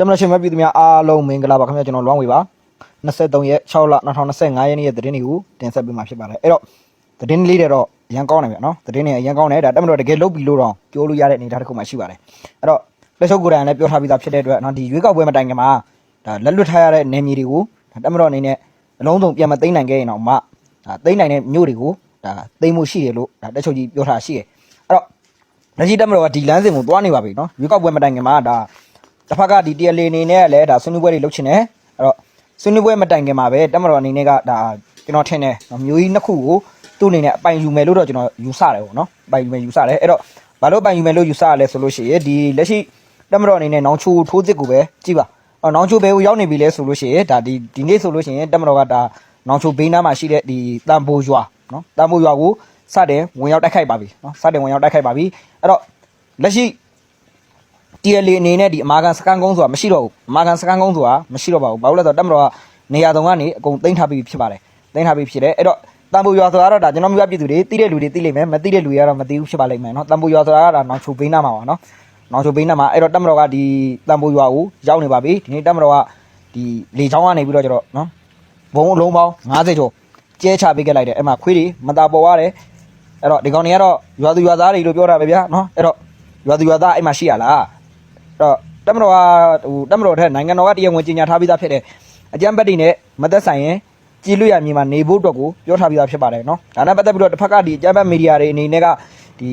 တမန်ရှင်မပြည်သူများအားလုံးမင်္ဂလာပါခင်ဗျာကျွန်တော်လွမ်းဝေပါ23ရက်6လ2025ရက်နေ့ရဲ့သတင်းတွေကိုတင်ဆက်ပေးမှာဖြစ်ပါတယ်အဲ့တော့သတင်းလေးတွေတော့အရင်ကောင်းတယ်ဗျာနော်သတင်းတွေအရင်ကောင်းတယ်ဒါတမန်တော်တကယ်လုတ်ပြီးလို့တော့ပြောလို့ရတဲ့အနေအထားတစ်ခုမှရှိပါတယ်အဲ့တော့လက်ချုပ်ကိုယ်တိုင်လည်းပြောထားပြီးသားဖြစ်တဲ့အတွက်နော်ဒီရွေးကောက်ပွဲမတိုင်ခင်မှာဒါလက်လွတ်ထားရတဲ့နေမြေတွေကိုဒါတမန်တော်အနေနဲ့အလုံးစုံပြန်မသိမ်းနိုင်ခဲ့ရင်တော့မှဒါသိမ်းနိုင်တဲ့မြို့တွေကိုဒါသိမ်းမှုရှိရလို့ဒါတက်ချုပ်ကြီးပြောထားရှိတယ်အဲ့တော့လက်ရှိတမန်တော်ကဒီလမ်းစဉ်ကိုသွားနေပါပြီနော်ရွေးကောက်ပွဲမတိုင်ခင်မှာဒါ တစ်ဖက်ကဒီ TLA အနေနဲ့လည်းဒါဆွေးနွေးပွဲတွေလုပ်ချင်တယ်အဲ့တော့ဆွေးနွေးပွဲမတိုင်ခင်မှာပဲတက်မတော်အနေနဲ့ကဒါကျွန်တော်ထင်တယ်နော်မျိုးကြီးနှစ်ခုကိုသူ့အနေနဲ့အပိုင်ယူမယ်လို့တော့ကျွန်တော်ယူဆတယ်ပေါ့နော်အပိုင်ယူမယ်ယူဆတယ်အဲ့တော့ဘာလို့အပိုင်ယူမယ်လို့ယူဆရလဲဆိုလို့ရှိရင်ဒီလက်ရှိတက်မတော်အနေနဲ့နောင်ချိုထိုးစစ်ကိုပဲကြည့်ပါအော်နောင်ချိုဘဲကိုရောက်နေပြီလဲဆိုလို့ရှိရင်ဒါဒီဒီနေ့ဆိုလို့ရှိရင်တက်မတော်ကဒါနောင်ချိုဘေးနားမှာရှိတဲ့ဒီတန်ဖိုးရွာနော်တန်ဖိုးရွာကိုစတင်ဝင်ရောက်တိုက်ခိုက်ပါပြီနော်စတင်ဝင်ရောက်တိုက်ခိုက်ပါပြီအဲ့တော့လက်ရှိ TLA အနေနဲ့ဒီအမာခံစကန်ကုန်းဆိုတာမရှိတော့ဘူးအမာခံစကန်ကုန်းဆိုတာမရှိတော့ပါဘူးဘာလို့လဲဆိုတော့တက်မတော်ကနေရာတုံကနေအကုန်သိမ်းထားပြီးဖြစ်ပါတယ်သိမ်းထားပြီးဖြစ်တယ်အဲ့တော့တန်ပူရွာဆိုတာကတော့ဒါကျွန်တော်မျိုးပြည်သူတွေသိတဲ့လူတွေသိလိမ့်မယ်မသိတဲ့လူတွေကတော့မသိဘူးဖြစ်ပါလိမ့်မယ်เนาะတန်ပူရွာဆိုတာကဒါနောင်ချိုဘိန်းနာမှာပါเนาะနောင်ချိုဘိန်းနာမှာအဲ့တော့တက်မတော်ကဒီတန်ပူရွာကိုရောက်နေပါပြီဒီနေ့တက်မတော်ကဒီလေချောင်းကနေပြီးတော့ကျတော့เนาะဘုံအလုံးပေါင်း90ကျော်ကျဲချပေးခဲ့လိုက်တယ်အဲ့မှာခွေးတွေမတာပေါ်ရတယ်အဲ့တော့ဒီကောင်တွေကတော့ရွာသူရွာသားတွေလို့ပြောတာပဲဗျာเนาะအဲ့တော့ရွာသူရွာသားအဲ့မှာရှိရလား တော့တက်မတော်ကဟိုတက်မတော်ထက်နိုင်ငံတော်ကတရားဝင်ကြေညာထားပြီးသားဖြစ်တဲ့အကြမ်းဖက်တွေနဲ့မသက်ဆိုင်ရင်ကြည်လွတ်ရမြေမှာနေဖို့အတွက်ကိုပြောထားပြီးသားဖြစ်ပါတယ်နော်ဒါနဲ့ပတ်သက်ပြီးတော့တစ်ဖက်ကဒီအကြမ်းဖက်မီဒီယာတွေအနေနဲ့ကဒီ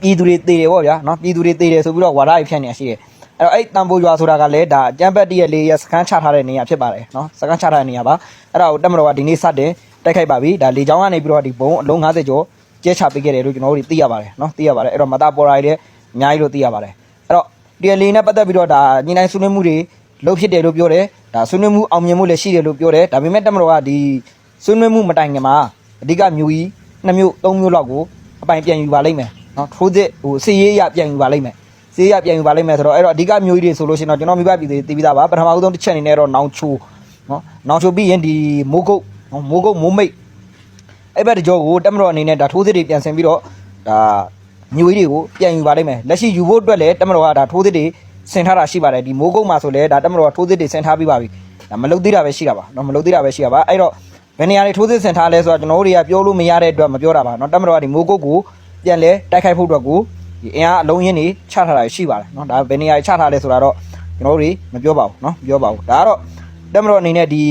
ပြည်သူတွေတေတယ်ပေါ့ဗျာနော်ပြည်သူတွေတေတယ်ဆိုပြီးတော့ဝါဒတွေဖြန့်နေရှိတယ်အဲ့တော့အဲ့တန်ဖိုးရွာဆိုတာကလည်းဒါအကြမ်းဖက်တရလေးရစခန်းချထားတဲ့နေရာဖြစ်ပါတယ်နော်စခန်းချထားတဲ့နေရာပါအဲ့ဒါကိုတက်မတော်ကဒီနေ့စတင်တိုက်ခိုက်ပါပြီဒါလေချောင်းကနေပြီးတော့ဒီဘုံအလုံး90ကျော်ကျဲချပေးခဲ့တယ်လို့ကျွန်တော်တို့သိရပါတယ်နော်သိရပါတယ်အဲ့တော့မတာပေါ်ရိုင်လည်းအများကြီးလို့သိရပါတယ်အဲ့တော့ TLA နဲ့ပတ်သက်ပြီးတော့ဒါညီနိုင်ဆွေးနွေးမှုတွေလုပ်ဖြစ်တယ်လို့ပြောတယ်ဒါဆွေးနွေးမှုအောင်မြင်မှုလည်းရှိတယ်လို့ပြောတယ်ဒါပေမဲ့တက်မတော်ကဒီဆွေးနွေးမှုမတိုင်ခင်မှာအဓိကမျိုးကြီးနှစ်မျိုးသုံးမျိုးလောက်ကိုအပိုင်ပြန်ယူပါလိမ့်မယ်နော်ထိုးစစ်ဟိုစီရေးရပြန်ယူပါလိမ့်မယ်စီရေးရပြန်ယူပါလိမ့်မယ်ဆိုတော့အဲ့တော့အဓိကမျိုးကြီးတွေဆိုလို့ရှိရင်တော့ကျွန်တော်မိဘပြည်သူတွေသိပြီးသားပါပထမဦးဆုံးတစ်ချက်အနေနဲ့တော့နောင်ချိုနော်နောင်ချိုပြီးရင်ဒီမိုးကုတ်နော်မိုးကုတ်မိုးမိတ်အဲ့ဘက်တကြောကိုတက်မတော်အနေနဲ့ဒါထိုးစစ်တွေပြန်ဆင်ပြီးတော့ဒါ မျိုးကြီးတွေကိုပြန်ယူပါလိမ့်မယ်လက်ရှိယူဖို့အတွက်လည်းတမတော်ကဒါထိုးသစ်တွေဆင်ထားတာရှိပါတယ်ဒီမိုးကုတ်မှာဆိုလည်းဒါတမတော်ကထိုးသစ်တွေဆင်ထားပြီးပါပြီဒါမလုတ်သေးတာပဲရှိတာပါเนาะမလုတ်သေးတာပဲရှိတာပါအဲ့တော့ဘယ်နေရာတွေထိုးသစ်ဆင်ထားလဲဆိုတော့ကျွန်တော်တို့တွေကပြောလို့မရတဲ့အတွက်မပြောတာပါเนาะတမတော်ကဒီမိုးကုတ်ကိုပြန်လဲတိုက်ခိုက်ဖို့အတွက်ကိုဒီအင်အားအလုံးရင်းတွေချထားတာရှိပါတယ်เนาะဒါဘယ်နေရာတွေချထားလဲဆိုတာတော့ကျွန်တော်တို့တွေမပြောပါဘူးเนาะမပြောပါဘူးဒါကတော့တမတော်အနေနဲ့ဒီ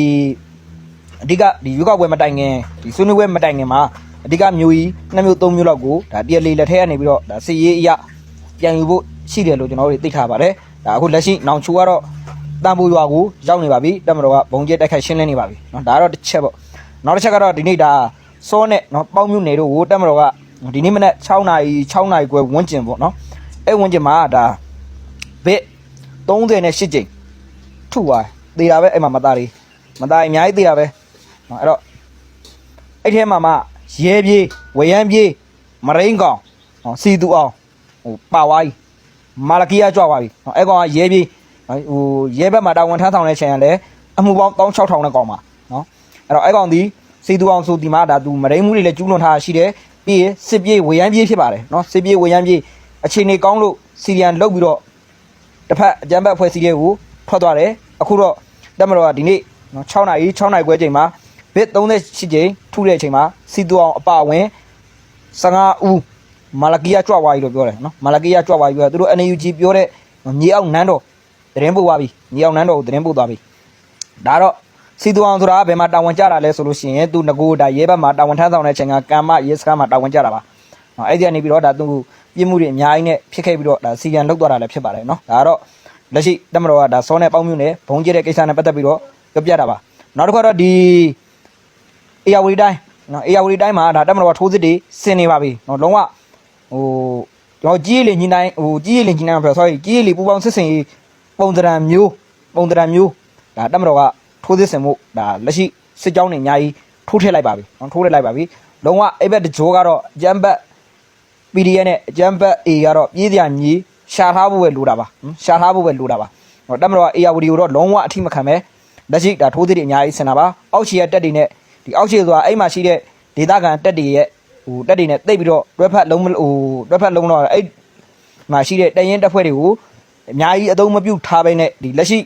အဓိကဒီရွေးကောက်ပွဲမတိုင်ခင်ဒီဆွေးနွေးပွဲမတိုင်ခင်မှာ အဓိကမျိုးကြီးနှစ်မျိုးသုံးမျိုးလောက်ကိုဒါတရားလေးလက်ထဲကနေပြီးတော့ဒါစီရေးအရပြန်ယူဖို့ရှိတယ်လို့ကျွန်တော်တို့သိထားပါတယ်ဒါအခုလက်ရှိနောင်ချူကတော့တန်ဖိုးရွာကိုရောက်နေပါပြီတက်မတော်ကဘုံကျဲတိုက်ခိုက်ရှင်းလင်းနေပါပြီเนาะဒါကတော့တစ်ချက်ပေါ့နောက်တစ်ချက်ကတော့ဒီနေ့ဒါစောနဲ့เนาะပေါင်းမြို့နယ်တို့ကိုတက်မတော်ကဒီနေ့မနေ့6နာရီ6နာရီခွဲဝန်းကျင်ပေါ့เนาะအဲဝန်းကျင်မှာဒါဘစ်30နဲ့8ကြိမ်ထုသွားသေးတာပဲအဲ့မှာမသားလေးမသားအများကြီးသေးတာပဲเนาะအဲ့တော့ အဲ့ထဲမှာမှ ရဲပြေးဝရမ်းပြေးမရိန်းကောင်ဟောစီတူအောင်ဟိုပါဝါကြီးမာလကီယာကြွားသွားပြီဟောအဲ့ကောင်ကရဲပြေးဟိုရဲဘက်မှာတာဝန်ထမ်းဆောင်တဲ့ချိန်ကလည်းအမှုပေါင်း16000နဲ့ကောင်ပါနော်အဲ့တော့အဲ့ကောင်ဒီစီတူအောင်ဆိုဒီမှာဒါသူမရိန်းမှုတွေလည်းကျူးလွန်ထားရှိတယ်ပြီးရင်စစ်ပြေးဝရမ်းပြေးဖြစ်ပါတယ်နော်စစ်ပြေးဝရမ်းပြေးအခြေအနေကောင်းလို့စီရီယန်လုတ်ပြီးတော့တစ်ဖက်အကြမ်းဖက်အဖွဲ့အစည်းတွေကိုထွက်သွားတယ်အခုတော့တက်မတော်ကဒီနေ့နော်6နာရီ6နာရီခွဲချိန်မှာ ဘစ်38ကြိမ်ထုတဲ့အချိန်မှာစီတူအောင်အပါဝင်15ဦးမာလကီယာကြွားသွားပြီလို့ပြောတယ်နော်မာလကီယာကြွားသွားပြီပြောတယ်သူတို့ NUG ပြောတဲ့မြေအောင်နန်းတော်သတင်းပို့သွားပြီမြေအောင်နန်းတော်ကိုသတင်းပို့သွားပြီဒါတော့စီတူအောင်ဆိုတာကဘယ်မှာတာဝန်ကျတာလဲဆိုလို့ရှိရင်သူငကိုဒါရဲဘက်မှာတာဝန်ထမ်းဆောင်တဲ့အချိန်ကကမ္မရဲစခန်းမှာတာဝန်ကျတာပါနော်အဲ့ဒီကနေပြီးတော့ဒါသူပြစ်မှုတွေအများကြီးနဲ့ဖြစ်ခဲ့ပြီးတော့ဒါစီရန်လောက်သွားတာလည်းဖြစ်ပါတယ်နော်ဒါကတော့လက်ရှိတက်မတော်ကဒါစောနဲ့ပေါင်းမြူနဲ့ဘုံကျတဲ့ကိစ္စနဲ့ပတ်သက်ပြီးတော့ပြောပြတာပါနောက်တစ်ခါတော့ဒီ အေယာဝတီတိုင်းနော်အေယာဝတီတိုင်းမှာဒါတက်မတော်ကထိုးစစ်တွေဆင်နေပါပြီနော်လုံးဝဟိုကျွန်တော်ကြီးရည်လင်ညင်းတိုင်းဟိုကြီးရည်လင်ညင်းတိုင်းမှာပြော sorry ကြီးရည်လီပူပေါင်းစစ်စင်ရေးပုံတရံမျိုးပုံတရံမျိုးဒါတက်မတော်ကထိုးစစ်ဆင်မှုဒါလက်ရှိစစ်ကြောင်းတွေအများကြီးထိုးထည့်လိုက်ပါပြီနော်ထိုးထည့်လိုက်ပါပြီလုံးဝအဲ့ဘက်တကြောကတော့ဂျမ်ဘတ် PDF နဲ့ဂျမ်ဘတ် A ကတော့ပြေးစရာမြေရှာထားဖို့ပဲလိုတာပါနော်ရှာထားဖို့ပဲလိုတာပါဟောတက်မတော်ကအေယာဝတီကိုတော့လုံးဝအထိမခံပဲလက်ရှိဒါထိုးစစ်တွေအများကြီးဆင်တာပါအောက်ခြေရတက်တွေနဲ့ ဒီအောက်ခြေဆိုတာအဲ့မှာရှိတဲ့ဒေတာကန်တက်တွေရဲ့ဟိုတက်တွေနဲ့တိတ်ပြီးတော့တွဲဖက်လုံးမဟိုတွဲဖက်လုံးတော့အဲ့မှာရှိတဲ့တရင်တက်ဖွဲ့တွေကို အများကြီးအသုံးမပြုထားဘဲနဲ့ဒီလက်ရှိ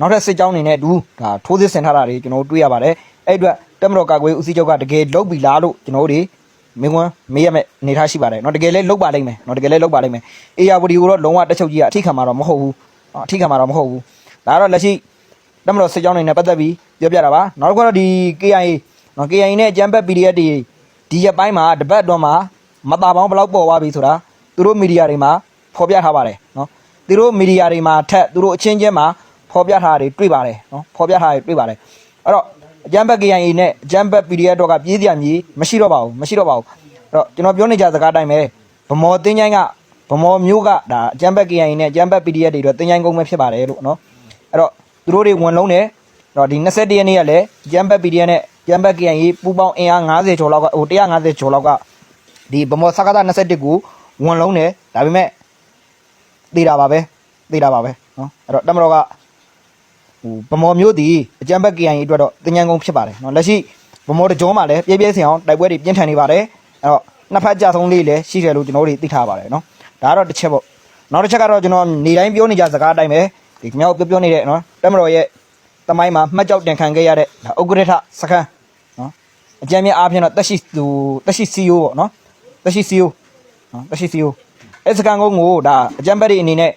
နောက်ထပ်စစ်ကြောင်းအနေနဲ့ဒူဒါထိုးစစ်ဆင်ထားတာတွေကျွန်တော်တို့တွေ့ရပါတယ်အဲ့အတွက်တက်မတော်ကာကွယ်ဦးစီးချုပ်ကတကယ်လုတ်ပြီလားလို့ကျွန်တော်တို့တွေမင်းကွန်းမေးရမယ့်အနေထားရှိပါတယ်เนาะတကယ်လဲလုတ်ပါလိမ့်မယ်เนาะတကယ်လဲလုတ်ပါလိမ့်မယ်အေယာဝတီကိုတော့လုံးဝတက်ချုပ်ကြီးကအထိခံမှာတော့မဟုတ်ဘူးအထိခံမှာတော့မဟုတ်ဘူးဒါကတော့လက်ရှိ တမတော်စစ်ကြောင်းတွေနဲ့ပတ်သက်ပြီးပြောပြတာပါနောက်တစ်ခုတော့ဒီ KIA နော် KIA နဲ့အကြမ်းဖက် PDF တွေဒီရက်ပိုင်းမှာတပတ်အတွင်းမှာမပါပေါင်းဘလောက်ပေါ်သွားပြီဆိုတာသူတို့မီဒီယာတွေမှာဖော်ပြထားပါတယ်နော်သူတို့မီဒီယာတွေမှာထက်သူတို့အချင်းချင်းမှာဖော်ပြထားတာတွေတွေ့ပါတယ်နော်ဖော်ပြထားတာတွေတွေ့ပါတယ်အဲ့တော့အကြမ်းဖက် KIA နဲ့အကြမ်းဖက် PDF တော့ကပြေးစရာမြေမရှိတော့ပါဘူးမရှိတော့ပါဘူးအဲ့တော့ကျွန်တော်ပြောနေကြစကားတိုင်းပဲဗမော်တင်းချိုင်းကဗမော်မျိုးကဒါအကြမ်းဖက် KIA နဲ့အကြမ်းဖက် PDF တွေတော့တင်းချိုင်းကုန်မဲ့ဖြစ်ပါတယ်လို့နော်အဲ့တော့ သူတို့တွေဝင်လုံးတယ်တော့ဒီ21ရက်နေ့ကလည်းဂျမ်ဘက်ပီဒီအန်နဲ့ဂျမ်ဘက် KNA ပူပေါင်းအင်အား90ကျော်လောက်ကဟို150ကျော်လောက်ကဒီဗမော်စကားတာ21ကိုဝင်လုံးတယ်ဒါပေမဲ့သေးတာပါပဲသေးတာပါပဲနော်အဲ့တော့တမတော်ကဟိုဗမော်မျိုးဒီအကြံဘက် KNA အတွက်တော့တင်ញံကုန်ဖြစ်ပါတယ်နော်လက်ရှိဗမော်တကြောမှာလည်းပြည့်ပြည့်စင်အောင်တိုက်ပွဲတွေပြင်းထန်နေပါတယ်အဲ့တော့နှစ်ဖက်ကြဆုံးလေးလည်းရှိတယ်လို့ကျွန်တော်တို့သိထားပါတယ်နော်ဒါကတော့တစ်ချက်ပေါ့နောက်တစ်ချက်ကတော့ကျွန်တော်နေတိုင်းပြောနေကြစကားအတိုင်းပဲ ဒီခင်ဗျားတို့ပြောပြောနေတဲ့နော်တက်မတော်ရဲ့တမိုင်းမှာမှတ်ကြောက်တင်ခံခဲ့ရတဲ့ဥက္ကဋ္ဌစခန်းနော်အကြံများအားဖြင့်တော့တက်ရှိသူတက်ရှိ CEO ပေါ့နော်တက်ရှိ CEO နော်တက်ရှိ CEO အဲစခန်းကုန်းကိုဒါအကြံပတ်တွေအနေနဲ့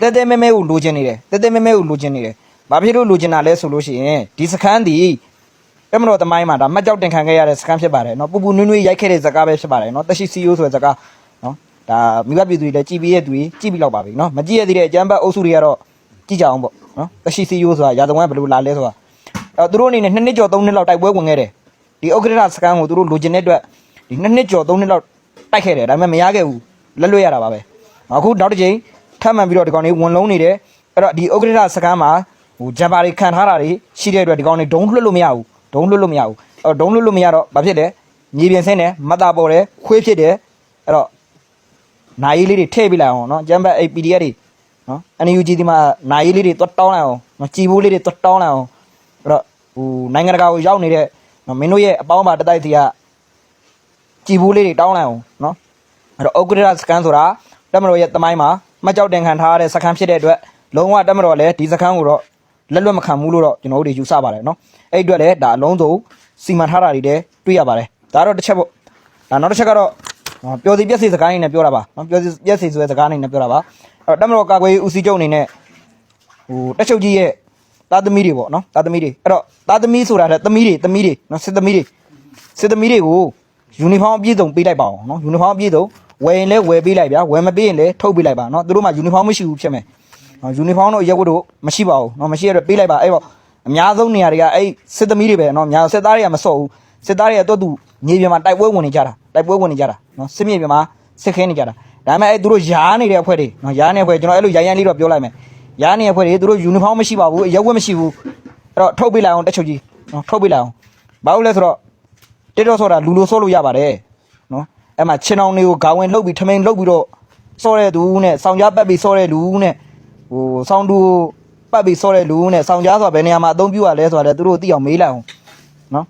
တဲတဲမဲမဲကိုလိုချင်နေတယ်တဲတဲမဲမဲကိုလိုချင်နေတယ်ဘာဖြစ်လို့လိုချင်တာလဲဆိုလို့ရှိရင်ဒီစခန်းဒီတက်မတော်တမိုင်းမှာဒါမှတ်ကြောက်တင်ခံခဲ့ရတဲ့စခန်းဖြစ်ပါတယ်နော်ပူပူနွေးနွေးရိုက်ခဲ့တဲ့စကားပဲဖြစ်ပါတယ်နော်တက်ရှိ CEO ဆိုတဲ့စကားနော်ဒါမိဘပြည်သူတွေလည်းကြည်ပြီးရတဲ့သူတွေကြည်ပြီးလောက်ပါပြီနော်မကြည်ရသေးတဲ့အကြံပတ်အုပ်စုတွေကတော့ ကြည့်ကြအောင်ပေါ့နော်တရှိစီယိုးဆိုတာရာသဝန်းဘယ်လိုလာလဲဆိုတာအဲသူတို့အနေနဲ့နှစ်နှစ်ကျော်သုံးနှစ်လောက်တိုက်ပွဲဝင်ခဲ့တယ်ဒီဥက္ကဋ္ဌစကန်ကိုသူတို့လိုချင်တဲ့အတွက်ဒီနှစ်နှစ်ကျော်သုံးနှစ်လောက်တိုက်ခဲ့တယ်ဒါပေမဲ့မရခဲ့ဘူးလက်လွတ်ရတာပါပဲအခုနောက်တစ်ချိန်ထပ်မံပြီးတော့ဒီကောင်လေးဝင်လုံးနေတယ်အဲ့တော့ဒီဥက္ကဋ္ဌစကန်မှာဟိုဂျမ်ပါတွေခံထားတာတွေရှိတဲ့အတွက်ဒီကောင်လေးဒုံးလွတ်လို့မရဘူးဒုံးလွတ်လို့မရဘူးအဲ့တော့ဒုံးလွတ်လို့မရတော့ဘာဖြစ်လဲညီပြင်ဆင်းတယ်မတာပေါ်တယ်ခွေးဖြစ်တယ်အဲ့တော့နာရီလေးတွေထည့်ပြလိုက်အောင်နော်ဂျမ်ဘတ်အဲ့ PDF တွေ နော် NUG ဒီမှာနိုင်ရေးလေးတွေတွတ်တောင်းလိုက်အောင်နော်ကြည်ဘူးလေးတွေတွတ်တောင်းလိုက်အောင်အဲ့တော့ဟိုနိုင်ငံတကာကိုရောက်နေတဲ့နော်မင်းတို့ရဲ့အပေါင်းပါတစ်တိုက်စီကကြည်ဘူးလေးတွေတောင်းလိုက်အောင်နော်အဲ့တော့ဥက္ကဋ္ဌစကန်ဆိုတာတက်မတော်ရဲ့တမိုင်းမှာမှတ်ကြောက်တင်ခံထားရတဲ့စကန်ဖြစ်တဲ့အတွက်လုံးဝတက်မတော်လည်းဒီစကန်ကိုတော့လက်လွတ်မခံဘူးလို့တော့ကျွန်တော်တို့တွေယူဆပါတယ်နော်အဲ့ဒီအတွက်လည်းဒါအလုံးစုံစီမံထားတာတွေလည်းတွေ့ရပါတယ်ဒါတော့တစ်ချက်ပေါ့ဒါနောက်တစ်ချက်ကတော့ဟော ပျော်စီပြက်စီစကားအနေနဲ့ပြောတာပါနော်ပျော်စီပြက်စီဆိုတဲ့စကားအနေနဲ့ပြောတာပါအဲ့တော့တက်မတော်ကာကွယ်ရေးဦးစီးချုပ်အနေနဲ့ဟိုတက်ချုပ်ကြီးရဲ့သားသမီးတွေပေါ့နော်သားသမီးတွေအဲ့တော့သားသမီးဆိုတာလည်းသမီးတွေသမီးတွေနော်စစ်သမီးတွေစစ်သမီးတွေကိုယူနီဖောင်းအပြည့်စုံပေးလိုက်ပါအောင်နော်ယူနီဖောင်းအပြည့်စုံဝယ်ရင်လည်းဝယ်ပေးလိုက်ဗျာဝယ်မပေးရင်လည်းထုတ်ပေးလိုက်ပါနော်သူတို့မှယူနီဖောင်းမရှိဘူးဖြစ်မယ်နော်ယူနီဖောင်းတော့ရက်ဝတ်တို့မရှိပါဘူးနော်မရှိရတော့ပေးလိုက်ပါအဲ့ပေါ့အများဆုံးနေရာတွေကအဲ့စစ်သမီးတွေပဲနော်အများစစ်သားတွေကမစော့ဘူး စစ်သားတွေကတော့သူမြေပြင်မှာတိုက်ပွဲဝင်နေကြတာတိုက်ပွဲဝင်နေကြတာနော်စစ်မြေပြင်မှာစစ်ခင်းနေကြတာဒါပေမဲ့အဲ့သူတို့ရားနေတဲ့အဖွဲ့တွေနော်ရားနေတဲ့အဖွဲ့ကျွန်တော်အဲ့လိုရိုင်းရိုင်းလေးတော့ပြောလိုက်မယ်ရားနေတဲ့အဖွဲ့တွေသူတို့ယူနီဖောင်းမရှိပါဘူးရက်ဝတ်မရှိဘူးအဲ့တော့ထုတ်ပေးလိုက်အောင်တက်ချုပ်ကြီးနော်ထုတ်ပေးလိုက်အောင်ဘာလို့လဲဆိုတော့တက်တော့ဆိုတာလူလိုဆော့လို့ရပါတယ်နော်အဲ့မှာချင်းအောင်တွေကိုဂါဝင်လှုပ်ပြီးထမိန်လှုပ်ပြီးတော့ဆော့တဲ့သူနဲ့ဆောင်းကြားပတ်ပြီးဆော့တဲ့လူနဲ့ဟိုဆောင်းတူပတ်ပြီးဆော့တဲ့လူနဲ့ဆောင်းကြားဆိုတာဘယ်နေရာမှာအသုံးပြုရလဲဆိုတာလည်းသူတို့သိအောင်မေးလိုက်အောင်နော်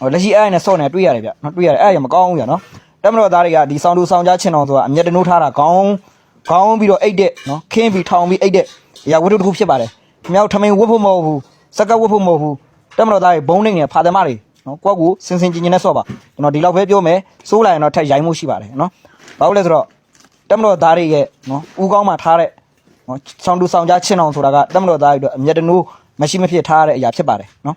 ဟိုလက်ရှိအဲ့ရနဲ့ဆော့နေတွေ့ရတယ်ဗျနော်တွေ့ရတယ်အဲ့ရမကောင်းဘူးဗျနော်တက်မတော်သားတွေကဒီဆောင်းတူဆောင်းကြားချင်းအောင်ဆိုတာအမျက်တနိုးထားတာခေါင်းခေါင်းပြီးတော့အိတ်တဲ့နော်ခင်းပြီးထောင်ပြီးအိတ်တဲ့အရာဝတ္ထုတစ်ခုဖြစ်ပါတယ်မြောက်ထမိန်ဝတ်ဖို့မဟုတ်ဘူးစက်ကဝတ်ဖို့မဟုတ်ဘူးတက်မတော်သားတွေဘုံနေနေဖာသမားတွေနော်ကိုယ့်ကိုစင်စင်ကျင်ကျင်နဲ့ဆော့ပါကျွန်တော်ဒီလောက်ပဲပြောမယ်စိုးလိုက်ရင်တော့ထက်ရိုင်းမှုရှိပါတယ်နော်ဘာလို့လဲဆိုတော့တက်မတော်သားတွေရဲ့နော်ဦးကောင်းမှထားတဲ့နော်ဆောင်းတူဆောင်းကြားချင်းအောင်ဆိုတာကတက်မတော်သားတွေအတွက်အမျက်တနိုးမရှိမဖြစ်ထားရတဲ့အရာဖြစ်ပါတယ်နော်